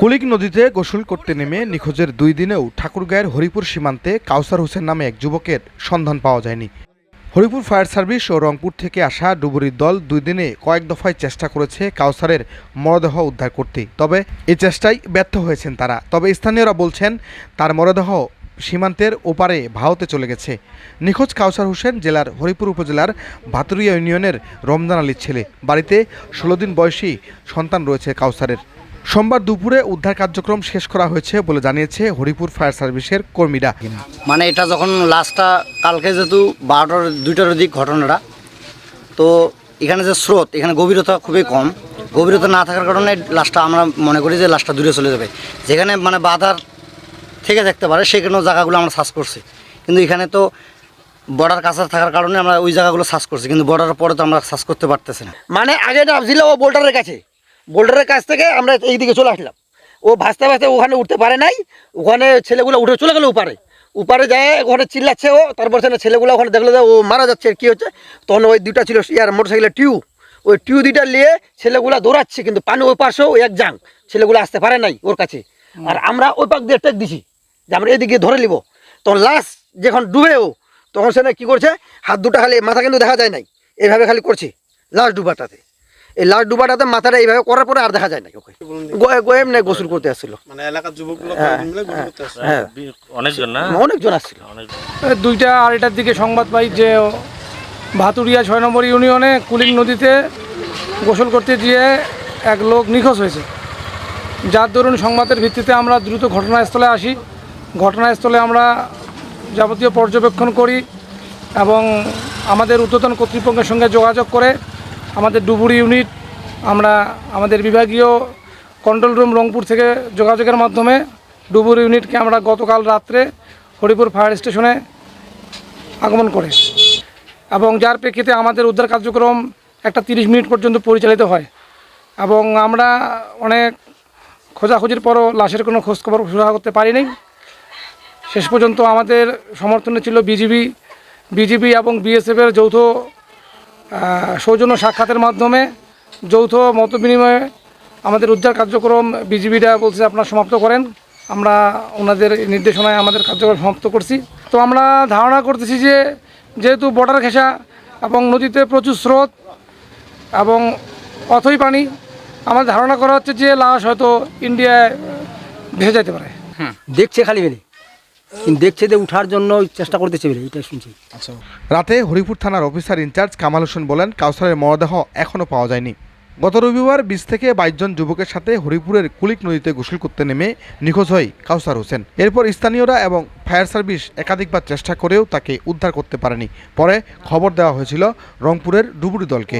কুলিক নদীতে গোসল করতে নেমে নিখোঁজের দুই দিনেও ঠাকুরগাঁয়ের হরিপুর সীমান্তে কাউসার হোসেন নামে এক যুবকের সন্ধান পাওয়া যায়নি। হরিপুর ফায়ার সার্ভিস ও রংপুর থেকে আসা ডুবুরির দল দুই দিনে কয়েক দফায় চেষ্টা করেছে কাউসারের মরদেহ উদ্ধার করতে। তবে এই চেষ্টায় ব্যর্থ হয়েছেন তারা। তবে স্থানীয়রা বলছেন, তার মরদেহ সীমান্তের ওপারে ভারতে চলে গেছে। নিখোঁজ কাউসার হোসেন জেলার হরিপুর উপজেলার ভাতুরিয়া ইউনিয়নের রমজান আলীর ছেলে। বাড়িতে ষোলো দিন বয়সী সন্তান রয়েছে কাউসারের। সোমবার দুপুরে উদ্ধার কার্যক্রম শেষ করা হয়েছে বলে জানিয়েছে হরিপুর ফায়ার সার্ভিসের কর্মীরা। মানে এটা যখন লাস্টটা কালকে যেহেতু বারোটার দুইটার দিক ঘটনাটা তো এখানে যে স্রোত এখানে গভীরতা খুবই কম। গভীরতা না থাকার কারণে লাস্টটা আমরা মনে করি যে লাস্টটা দূরে চলে যাবে। যেখানে মানে বাধার থেকে থাকতে পারে সেখানেও জায়গাগুলো আমরা সার্চ করছি। কিন্তু এখানে তো বর্ডার কাছে থাকার কারণে আমরা ওই জায়গাগুলো সার্চ করছি কিন্তু বর্ডারের পরে তো আমরা সার্চ করতে পারতেছি না। মানে আগে নামছিল ও বোল্ডারের কাছে? বোল্ডারের কাছ থেকে আমরা এই দিকে চলে আসলাম। ও ভাসতে ভাসতে ওখানে উঠতে পারে নাই ওখানে ছেলেগুলো উঠে চলে গেলো উপারে। উপারে যায় ওখানে চিল্লাচ্ছে ও তারপর সেখানে ছেলেগুলো ওখানে দেখল যে ও মারা যাচ্ছে কী হচ্ছে? তখন ওই দুটা ছিল ইয়ার মোটর সাইকেলের টিউ। ওই টিউ দুইটা নিয়ে ছেলেগুলো দৌড়াচ্ছে কিন্তু পানি ওই পাশেও এক জাং। ছেলেগুলো আসতে পারে নাই ওর কাছে। আর আমরা ওই পাক দিয়ে টেক দিছি যে আমরা এদিকে ধরে নিব। তখন লাস্ট যখন ডুবে ও তখন সেখানে কী করছে? হাত দুটা খালি মাথা কিন্তু দেখা যায় নাই। এইভাবে খালি করছে লাস্ট ডুবাটাতে এই লাস্ট ডুবাটাতে মাথাটা এইভাবে করার পরে আর দেখা যায় না ওকে গোয়ে গোয়ে এমনি গোসল করতে আসছিল। মানে এলাকার যুবকগুলো হ্যাঁ, হ্যাঁ। অনেকজন না? অনেকজন আসছিল। দুইটা আড়াইটার দিকে সংবাদ পাই যে ভাতুরিয়া ছয় নম্বর ইউনিয়নে কুলিং নদীতে গোসল করতে গিয়ে এক লোক নিখোঁজ হয়েছে। যার দরুন সংবাদের ভিত্তিতে আমরা দ্রুত ঘটনাস্থলে আসি। ঘটনাস্থলে আমরা যাবতীয় পর্যবেক্ষণ করি এবং আমাদের ঊর্ধ্বতন কর্তৃপক্ষের সঙ্গে যোগাযোগ করে আমাদের ডুবুরি ইউনিট, আমরা আমাদের বিভাগীয় কন্ট্রোল রুম রংপুর থেকে যোগাযোগের মাধ্যমে ডুবুরি ইউনিটকে আমরা গতকাল রাত্রে হরিপুর ফায়ার স্টেশনে আগমন করে। এবং যার প্রেক্ষিতে আমাদের উদ্ধার কার্যক্রম একটা তিরিশ মিনিট পর্যন্ত পরিচালিত হয়। এবং আমরা অনেক খোঁজাখুঁজির পরও লাশের কোনো খোঁজখবর সুরাহা করতে পারিনি শেষ পর্যন্ত আমাদের সমর্থনে ছিল বিজিবি বিজিবি এবং বিএসএফের যৌথ সৌজন্য সাক্ষাতের মাধ্যমে যৌথ মত বিনিময়ে আমাদের উদ্ধার কার্যক্রম বিজিবিটা বলছে আপনারা সমাপ্ত করেন। আমরা ওনাদের নির্দেশনায় আমাদের কার্যক্রম সমাপ্ত করছি। তো আমরা ধারণা করতেছি যে যেহেতু বর্ডার ঘেঁষা এবং নদীতে প্রচুর স্রোত এবং অথই পানি আমার ধারণা করা হচ্ছে যে লাশ হয়তো ইন্ডিয়ায় ভেসে যেতে পারে। দেখছে খালি বেলে দেখছে যে উঠার জন্য চেষ্টা করতেছে এটা শুনছি। রাতে হরিপুর থানার অফিসার ইনচার্জ কামাল হোসেন বলেন, কাউসারের মরদেহ এখনও পাওয়া যায়নি। গত রবিবার বিশ থেকে বাইশ জন যুবকের সাথে হরিপুরের কুলিক নদীতে গোসল করতে নেমে নিখোঁজ হয় কাউসার হোসেন। এরপর স্থানীয়রা এবং ফায়ার সার্ভিস একাধিকবার চেষ্টা করেও তাকে উদ্ধার করতে পারেনি। পরে খবর দেওয়া হয়েছিল রংপুরের ডুবুরি দলকে।